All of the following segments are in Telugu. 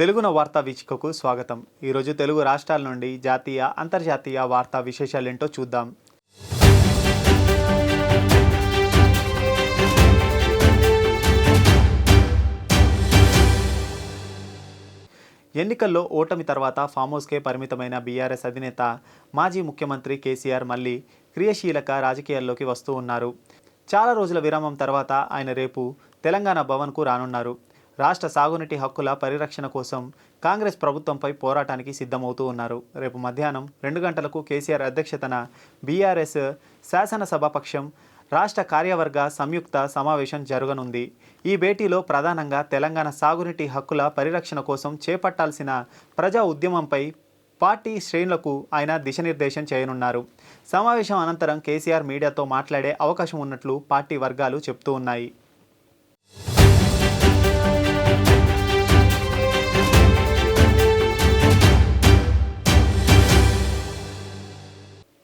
తెలుగున వార్తా వీక్షికకు స్వాగతం. ఈరోజు తెలుగు రాష్ట్రాల నుండి జాతీయ అంతర్జాతీయ వార్తా విశేషాలేంటో చూద్దాం. ఎన్నికల్లో ఓటమి తర్వాత ఫామ్ హౌస్కే పరిమితమైన బీఆర్ఎస్ అధినేత మాజీ ముఖ్యమంత్రి కేసీఆర్ మళ్ళీ క్రియాశీలక రాజకీయాల్లోకి వస్తూ ఉన్నారు. చాలా రోజుల విరామం తర్వాత ఆయన రేపు తెలంగాణ భవన్కు రానున్నారు. రాష్ట్ర సాగునీటి హక్కుల పరిరక్షణ కోసం కాంగ్రెస్ ప్రభుత్వంపై పోరాటానికి సిద్ధమవుతూ ఉన్నారు. రేపు మధ్యాహ్నం రెండు గంటలకు కేసీఆర్ అధ్యక్షతన బీఆర్ఎస్ శాసనసభాపక్షం రాష్ట్ర కార్యవర్గ సంయుక్త సమావేశం జరగనుంది. ఈ భేటీలో ప్రధానంగా తెలంగాణ సాగునీటి హక్కుల పరిరక్షణ కోసం చేపట్టాల్సిన ప్రజా ఉద్యమంపై పార్టీ శ్రేణులకు ఆయన దిశనిర్దేశం చేయనున్నారు. సమావేశం అనంతరం కేసీఆర్ మీడియాతో మాట్లాడే అవకాశం ఉన్నట్లు పార్టీ వర్గాలు చెబుతూ ఉన్నాయి.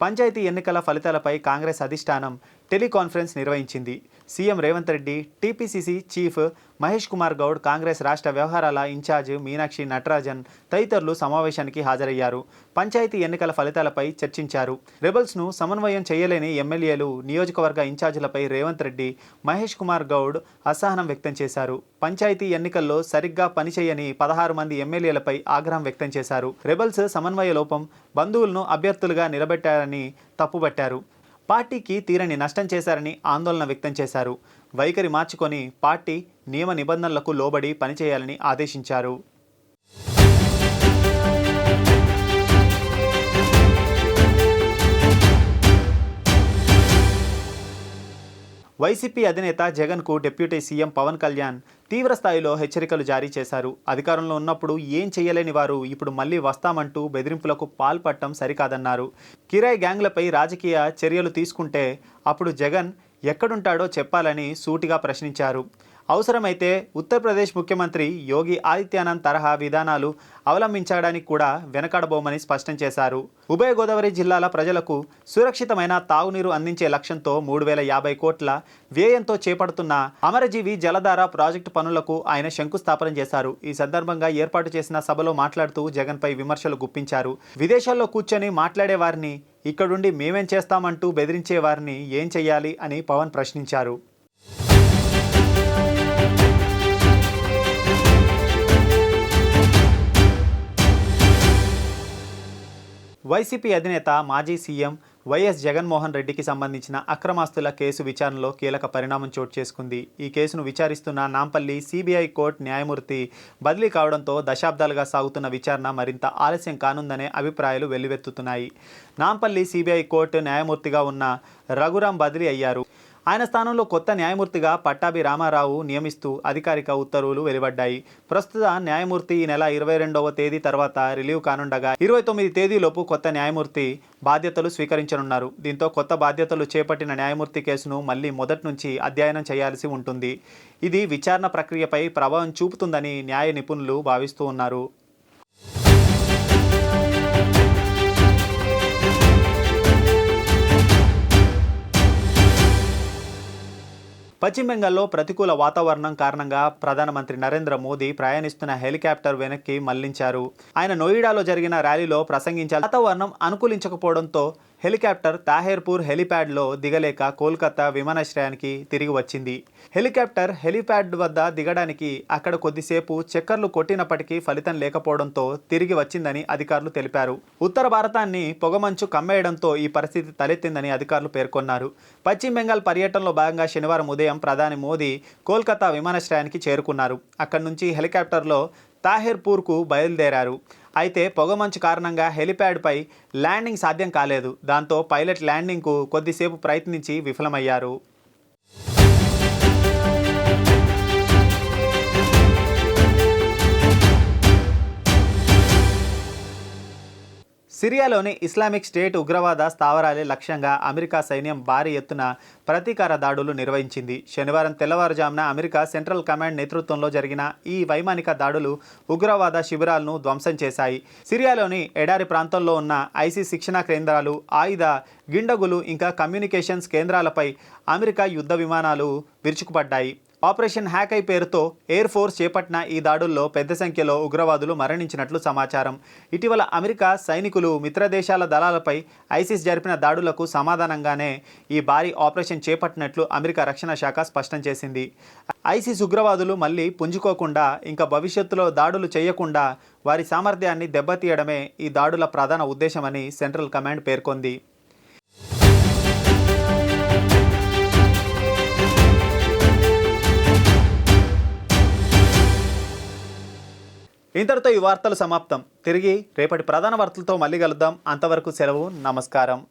పంచాయతీ ఎన్నికల ఫలితాలపై కాంగ్రెస్ అధిష్టానం టెలికాన్ఫరెన్స్ నిర్వహించింది. CM Revanth Reddy TPCC chief Mahesh Kumar Goud Congress రాష్ట్ర వ్యవహారాల ఇన్ఛార్జ్ మీనాక్షి నటరాజన్ తదితరులు సమావేశానికి హాజరయ్యారు. పంచాయతీ ఎన్నికల ఫలితాలపై చర్చించారు. రెబల్స్ను సమన్వయం చేయలేని ఎమ్మెల్యేలు నియోజకవర్గ ఇన్ఛార్జీలపై రేవంత్ రెడ్డి మహేష్ కుమార్ గౌడ్ అసహనం వ్యక్తం చేశారు. పంచాయతీ ఎన్నికల్లో సరిగ్గా పనిచేయని పదహారు మంది ఎమ్మెల్యేలపై ఆగ్రహం వ్యక్తం చేశారు. రెబల్స్ సమన్వయ లోపం బంధువులను అభ్యర్థులుగా నిలబెట్టారని తప్పుబట్టారు. పార్టీకి తీరని నష్టం చేశారని ఆందోళన వ్యక్తం చేశారు. వైఖరి మార్చుకొని పార్టీ నియమ నిబంధనలకు లోబడి పనిచేయాలని ఆదేశించారు. వైసీపీ అధినేత జగన్కు డిప్యూటీ సీఎం పవన్ కళ్యాణ్ తీవ్ర స్థాయిలో హెచ్చరికలు జారీ చేశారు. అధికారంలో ఉన్నప్పుడు ఏం చేయలేని వారు ఇప్పుడు మళ్ళీ వస్తామంటూ బెదిరింపులకు పాల్పడటం సరికాదన్నారు. కిరాయి గ్యాంగ్లపై రాజకీయ చర్యలు తీసుకుంటే అప్పుడు జగన్ ఎక్కడుంటాడో చెప్పాలని సూటిగా ప్రశ్నించారు. అవసరమైతే ఉత్తరప్రదేశ్ ముఖ్యమంత్రి యోగి ఆదిత్యానంద్ తరహా విధానాలు అవలంబించడానికి కూడా వెనకాడబోమని స్పష్టం చేశారు. ఉభయ గోదావరి జిల్లాల ప్రజలకు సురక్షితమైన తాగునీరు అందించే లక్ష్యంతో మూడు వేల యాభై కోట్ల వ్యయంతో చేపడుతున్న అమరజీవి జలధార ప్రాజెక్టు పనులకు ఆయన శంకుస్థాపన చేశారు. ఈ సందర్భంగా ఏర్పాటు చేసిన సభలో మాట్లాడుతూ జగన్పై విమర్శలు గుప్పించారు. విదేశాల్లో కూర్చొని మాట్లాడే వారిని ఇక్కడుండి మేమేం చేస్తామంటూ బెదిరించే వారిని ఏం చేయాలి అని పవన్ ప్రశ్నించారు. వైసీపీ అధినేత మాజీ సీఎం వైఎస్ జగన్మోహన్ రెడ్డికి సంబంధించిన అక్రమాస్తుల కేసు విచారణలో కీలక పరిణామం చోటు చేసుకుంది. ఈ కేసును విచారిస్తున్న నాంపల్లి సిబిఐ కోర్టు న్యాయమూర్తి బదిలీ కావడంతో దశాబ్దాలుగా సాగుతున్న విచారణ మరింత ఆలస్యం కానుందనే అభిప్రాయాలు వెల్లువెత్తుతున్నాయి. నాంపల్లి సిబిఐ కోర్టు న్యాయమూర్తిగా ఉన్న రఘురాం బదిలీ అయ్యారు. ఆయన స్థానంలో కొత్త న్యాయమూర్తిగా పట్టాభి రామారావు నియమిస్తూ అధికారిక ఉత్తర్వులు వెలువడ్డాయి. ప్రస్తుత న్యాయమూర్తి ఈ నెల ఇరవై రెండవ తేదీ తర్వాత రిలీవ్ కానుండగా ఇరవై తొమ్మిది తేదీలోపు కొత్త న్యాయమూర్తి బాధ్యతలు స్వీకరించనున్నారు. దీంతో కొత్త బాధ్యతలు చేపట్టిన న్యాయమూర్తి కేసును మళ్ళీ మొదటి నుంచి అధ్యయనం చేయాల్సి ఉంటుంది. ఇది విచారణ ప్రక్రియపై ప్రభావం చూపుతుందని న్యాయ నిపుణులు భావిస్తూ ఉన్నారు. పశ్చిమ బెంగాల్లో ప్రతికూల వాతావరణం కారణంగా ప్రధానమంత్రి నరేంద్ర మోదీ ప్రయాణిస్తున్న హెలికాప్టర్ వెనక్కి మళ్ళించారు. ఆయన నోయిడాలో జరిగిన ర్యాలీలో ప్రసంగించాలి వాతావరణం అనుకూలించకపోవడంతో హెలికాప్టర్ తాహేర్పూర్ హెలిప్యాడ్లో దిగలేక కోల్కతా విమానాశ్రయానికి తిరిగి వచ్చింది. హెలికాప్టర్ హెలిప్యాడ్ వద్ద దిగడానికి అక్కడ కొద్దిసేపు చక్కర్లు కొట్టినప్పటికీ ఫలితం లేకపోవడంతో తిరిగి వచ్చిందని అధికారులు తెలిపారు. ఉత్తర భారతాన్ని పొగమంచు కమ్మేయడంతో ఈ పరిస్థితి తలెత్తిందని అధికారులు పేర్కొన్నారు. పశ్చిమ బెంగాల్ పర్యటనలో భాగంగా శనివారం ఉదయం ప్రధాని మోదీ కోల్కతా విమానాశ్రయానికి చేరుకున్నారు. అక్కడి నుంచి హెలికాప్టర్లో తాహెర్పూర్కు బయలుదేరారు. అయితే పొగమంచు కారణంగా హెలిప్యాడ్పై ల్యాండింగ్ సాధ్యం కాలేదు. దాంతో పైలట్ ల్యాండింగ్కు కొద్దిసేపు ప్రయత్నించి విఫలమయ్యారు. సిరియాలోని ఇస్లామిక్ స్టేట్ ఉగ్రవాద స్థావరాలే లక్ష్యంగా అమెరికా సైన్యం భారీ ఎత్తున ప్రతీకార దాడులు నిర్వహించింది. శనివారం తెల్లవారుజామున అమెరికా సెంట్రల్ కమాండ్ నేతృత్వంలో జరిగిన ఈ వైమానిక దాడులు ఉగ్రవాద శిబిరాలను ధ్వంసం చేశాయి. సిరియాలోని ఎడారి ప్రాంతంలో ఉన్న ఐసీ శిక్షణా కేంద్రాలు ఆయుధ గిండగులు ఇంకా కమ్యూనికేషన్స్ కేంద్రాలపై అమెరికా యుద్ధ విమానాలు విరుచుకుపడ్డాయి. ఆపరేషన్ హ్యాకై పేరుతో ఎయిర్ ఫోర్స్ చేపట్టిన ఈ దాడుల్లో పెద్ద సంఖ్యలో ఉగ్రవాదులు మరణించినట్లు సమాచారం. ఇటీవల అమెరికా సైనికులు మిత్రదేశాల దళాలపై ఐసిస్ జరిపిన దాడులకు సమాధానంగానే ఈ భారీ ఆపరేషన్ చేపట్టినట్లు అమెరికా రక్షణ శాఖ స్పష్టం చేసింది. ఐసిస్ ఉగ్రవాదులు మళ్ళీ పుంజుకోకుండా ఇంకా భవిష్యత్తులో దాడులు చేయకుండా వారి సామర్థ్యాన్ని దెబ్బతీయడమే ఈ దాడుల ప్రధాన ఉద్దేశమని సెంట్రల్ కమాండ్ పేర్కొంది. ఇంతటితో ఈ వార్తలు సమాప్తం. తిరిగి రేపటి ప్రధాన వార్తలతో మళ్ళీ కలుద్దాం. అంతవరకు సెలవు నమస్కారం.